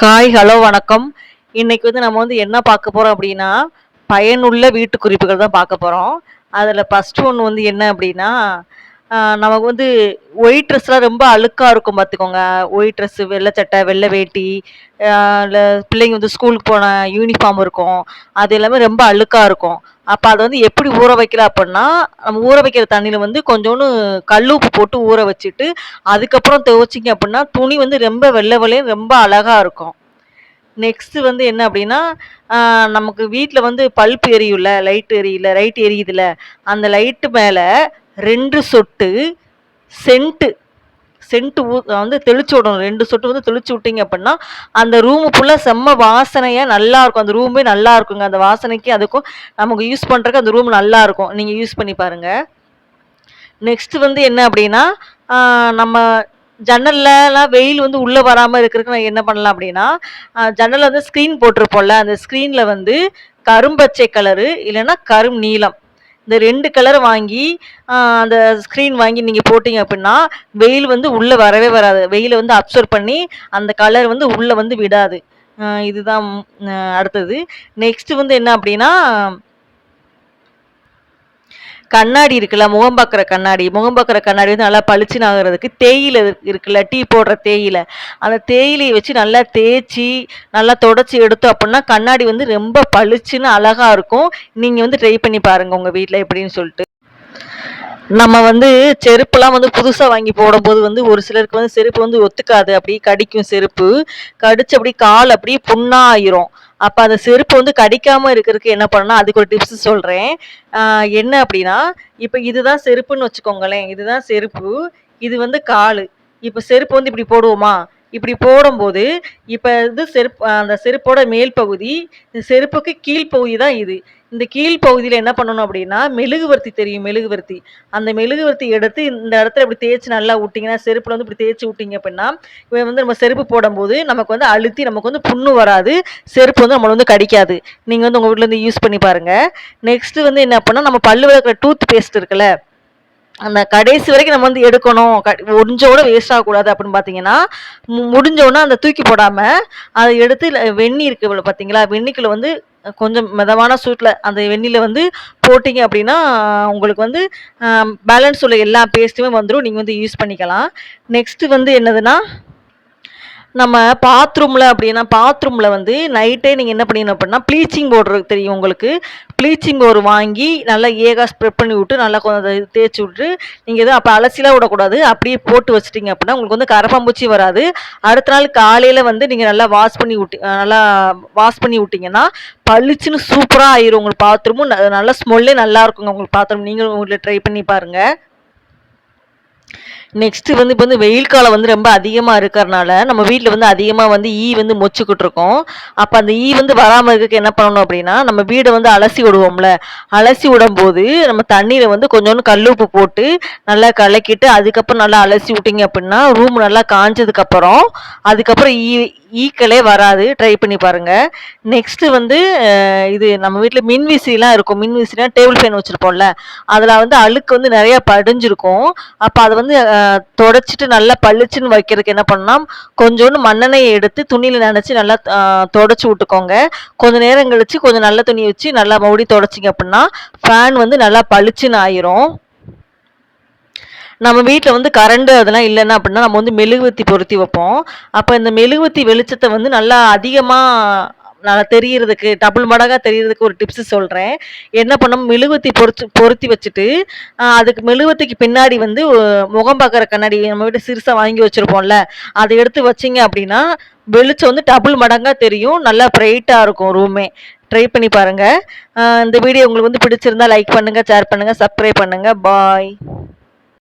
Hi hello வணக்கம். இன்னைக்கு வந்து நம்ம வந்து என்ன பார்க்க போறோம் அப்படின்னா பயனுள்ள வீட்டு குறிப்புகள் தான் பார்க்க போறோம். அதில் ஃபர்ஸ்ட் ஒன்று வந்து என்ன அப்படின்னா நமக்கு வந்து ஒயிட் ட்ரெஸ்லாம் ரொம்ப அழுக்காக இருக்கும் பார்த்துக்கோங்க. ஒயிட் ட்ரெஸ்ஸு வெள்ளை சட்டை வெள்ளை வேட்டி இல்லை பிள்ளைங்க வந்து ஸ்கூலுக்கு போன யூனிஃபார்ம் இருக்கும். அது எல்லாமே ரொம்ப அழுக்காக இருக்கும். அப்போ அது வந்து எப்படி ஊற வைக்கலாம் அப்படின்னா நம்ம ஊற வைக்கிற தண்ணியில் வந்து கொஞ்சோண்டு கல் உப்பு போட்டு ஊற வச்சுட்டு அதுக்கப்புறம் துவைச்சிங்க அப்படின்னா துணி வந்து ரொம்ப வெள்ளை வெள்ளையும் ரொம்ப அழகாக இருக்கும். நெக்ஸ்ட்டு வந்து என்ன அப்படின்னா நமக்கு வீட்டில் வந்து பல்ப் எரியும்ல லைட் எரியல லைட் எரியுதுல அந்த லைட்டு மேலே ரெண்டு சொட்டு சென்ட்டு சென்ட்டு ஊ வந்து தெளிச்சு விடணும். ரெண்டு சொட்டு வந்து தெளிச்சு விட்டீங்க அப்படின்னா அந்த ரூமு ஃபுல்லாக செம்ம வாசனையாக நல்லா இருக்கும். அந்த ரூமே நல்லா இருக்குங்க. அந்த வாசனைக்கு அதுக்கும் நமக்கு யூஸ் பண்ணுறதுக்கு அந்த ரூம் நல்லா இருக்கும். நீங்கள் யூஸ் பண்ணி பாருங்கள் நெக்ஸ்ட் வந்து என்ன அப்படின்னா நம்ம ஜன்னல்லலாம் வெயில் வந்து உள்ளே வராமல் இருக்கிறதுக்கு நான் என்ன பண்ணலாம் அப்படின்னா ஜன்னலில் வந்து ஸ்க்ரீன் போட்டிருப்போம்ல. அந்த ஸ்க்ரீனில் வந்து கரும்பச்சை கலரு இல்லைன்னா கரும் நீலம் இந்த ரெண்டு கலர் வாங்கி அந்த ஸ்க்ரீன் வாங்கி நீங்கள் போட்டிங்க அப்படின்னா வெயில் வந்து உள்ளே வரவே வராது. வெயிலை வந்து அப்சர்வ் பண்ணி அந்த கலர் வந்து உள்ளே வந்து விடாது. இதுதான் அடுத்தது. நெக்ஸ்ட் வந்து என்ன அப்படின்னா கண்ணாடி இருக்குல்ல முகம் பார்க்குற கண்ணாடி. முகம் பார்க்குற கண்ணாடி வந்து நல்லா பளிச்சுன்னு ஆகுறதுக்கு தேயிலை இருக்குல்ல டீ போடுற தேயிலை. அந்த தேயிலையை வச்சு நல்லா தேய்ச்சி நல்லா தொடச்சி எடுத்தோம் அப்படின்னா கண்ணாடி வந்து ரொம்ப பளிச்சுன்னு அழகாக இருக்கும். நீங்கள் வந்து ட்ரை பண்ணி பாருங்கள் உங்கள் வீட்டில் எப்படின்னு சொல்லிட்டு. நம்ம வந்து செருப்புலாம் வந்து புதுசாக வாங்கி போடும்போது வந்து ஒரு சிலருக்கு வந்து செருப்பு வந்து ஒத்துக்காது. அப்படியே கடிக்கும் செருப்பு. கடிச்சு அப்படியே கால் அப்படியே புண்ணாயிரும். அப்போ அந்த செருப்பு வந்து கடிக்காமல் இருக்கிறதுக்கு என்ன பண்ணணும் அதுக்கு ஒரு டிப்ஸ் சொல்கிறேன் என்ன அப்படின்னா இப்போ இதுதான் செருப்புன்னு வச்சுக்கோங்களேன். இதுதான் செருப்பு. இது வந்து கால். இப்போ செருப்பு வந்து இப்படி போடுவோமா? இப்படி போடும்போது இப்போ இது செருப்பு அந்த செருப்போட மேல் பகுதி இந்த செருப்புக்கு கீழ்ப்பகுதி தான் இது. இந்த கீழ்ப்பகுதியில் என்ன பண்ணணும் அப்படின்னா மெழுகுவர்த்தி தெரியும் மெழுகுவர்த்தி. அந்த மெழுகுவர்த்தி எடுத்து இந்த இடத்துல இப்படி தேய்ச்சி நல்லா விட்டிங்கன்னா செருப்பில் வந்து இப்படி தேய்ச்சி விட்டிங்க அப்படின்னா இவன் வந்து நம்ம செருப்பு போடும்போது நமக்கு வந்து அழுத்தி நமக்கு வந்து புண்ணு வராது. செருப்பு வந்து நம்மளை வந்து கடிக்காது. நீங்கள் வந்து உங்கள் வீட்டில் வந்து யூஸ் பண்ணி பாருங்கள் நெக்ஸ்ட்டு வந்து என்ன பண்ணால் நம்ம பல்லு விளக்குற டூத் பேஸ்ட் இருக்குல்ல அந்த கடைசி வரைக்கும் நம்ம வந்து எடுக்கணும். முடிஞ்சோட வேஸ்ட் ஆகக்கூடாது அப்படின்னு பார்த்தீங்கன்னா மு- முடிஞ்சோடனே அந்த தூக்கி போடாமல் அதை எடுத்து வெண்ணி இருக்கு இவ்வளோ பார்த்தீங்களா வெண்ணிக்குள்ள வந்து கொஞ்சம் மிதமான சூட்டில் அந்த வெந்நில வந்து போட்டிங்க அப்படின்னா உங்களுக்கு வந்து பேலன்ஸ் உள்ள எல்லா பேஸ்ட்டுமே வந்துடும் நீங்கள் வந்து யூஸ் பண்ணிக்கலாம். நெக்ஸ்ட்டு வந்து என்னதுன்னா நம்ம பாத்ரூமில் அப்படின்னா பாத்ரூமில் வந்து நைட்டே நீங்கள் என்ன பண்ணிடணும் அப்படின்னா ப்ளீச்சிங் பவுடர் தெரியும் உங்களுக்கு. ப்ளீச்சிங் பவுடர் வாங்கி நல்லா ஏகா ஸ்ப்ரெட் பண்ணி விட்டு நல்லா கொஞ்சம் தேய்ச்சி விட்டு நீங்கள் எதுவும் அப்போ அலசிலாம் விடக்கூடாது. அப்படியே போட்டு வச்சிட்டிங்க அப்படின்னா உங்களுக்கு வந்து கரப்பாம்பூச்சி வராது. அடுத்த நாள் காலையில் வந்து நீங்கள் நல்லா வாஷ் பண்ணி விட்டி நல்லா வாஷ் பண்ணி விட்டிங்கன்னா பளிச்சுன்னு சூப்பராக ஆயிரும் உங்களுக்கு பாத்ரூமும் நல்லா நல்ல ஸ்மெல்லே நல்லா இருக்குங்க உங்களுக்கு பாத்ரூம் நீங்களும் உங்களை ட்ரை பண்ணி பாருங்கள் நெக்ஸ்ட் வந்து இப்போ வந்து வெயில் காலம் வந்து ரொம்ப அதிகமாக இருக்கிறனால நம்ம வீட்டில் வந்து அதிகமாக வந்து ஈ வந்து மொச்சுக்கிட்டு இருக்கோம். அப்போ அந்த ஈ வந்து வராமல் இருக்க என்ன பண்ணணும் அப்படின்னா நம்ம வீடை வந்து அலசி விடுவோம்ல. அலசி விடும் போது நம்ம தண்ணியில் வந்து கொஞ்சோண்டு கல்லுப்பு போட்டு நல்லா கலக்கிட்டு அதுக்கப்புறம் நல்லா அலசி விட்டிங்க அப்படின்னா ரூம் நல்லா காஞ்சதுக்கப்புறம் அதுக்கப்புறம் ஈ ஈக்களே வராது. ட்ரை பண்ணி பாருங்க. நெக்ஸ்ட்டு வந்து இது நம்ம வீட்டில் மின்விசிலாம் இருக்கும். மின்விசிறினா டேபிள் ஃபேன் வச்சுருப்போம்ல. அதில் வந்து அழுக்கு வந்து நிறைய படிஞ்சிருக்கும். அப்போ அதை வந்து தொடச்சிட்டு நல்லா பளிச்சுன்னு வைக்கிறதுக்கு என்ன பண்ணலாம்? கொஞ்சோண்டு மண்ணெண்ணெயை எடுத்து துணியில் நினச்சி நல்லா தொடச்சி விட்டுக்கோங்க. கொஞ்ச நேரம் கழிச்சு கொஞ்சம் நல்ல துணி வச்சு நல்லா மறுபடியும் தொடச்சிங்க அப்படின்னா ஃபேன் வந்து நல்லா பளிச்சுன்னு ஆயிரும். நம்ம வீட்டில் வந்து கரண்ட் அதெல்லாம் இல்லைன்னா அப்படின்னா நம்ம வந்து மெழுகுவர்த்தி பொருத்தி வைப்போம். அப்போ இந்த மெழுகுவத்தி வெளிச்சத்தை வந்து நல்லா அதிகமாக நல்லா தெரியறதுக்கு டபுள் மடங்காக தெரியறதுக்கு ஒரு டிப்ஸ் சொல்கிறேன் என்ன பண்ணோம் மெழுகுவர்த்தி பொருத்தி பொருத்தி வச்சுட்டு அதுக்கு மெழுகுவர்த்திக்கு பின்னாடி வந்து முகம் பார்க்குற கண்ணாடி நம்ம வீட்டு சிறுசாக வாங்கி வச்சுருப்போம்ல அதை எடுத்து வச்சிங்க அப்படின்னா வெளிச்சம் வந்து டபுள் மடங்காக தெரியும். நல்லா பிரைட்டாக இருக்கும் ரூமே ட்ரை பண்ணி பாருங்கள் இந்த வீடியோ உங்களுக்கு வந்து பிடிச்சிருந்தா லைக் பண்ணுங்கள் ஷேர் பண்ணுங்கள் சப்ஸ்கிரைப் பண்ணுங்கள் பாய்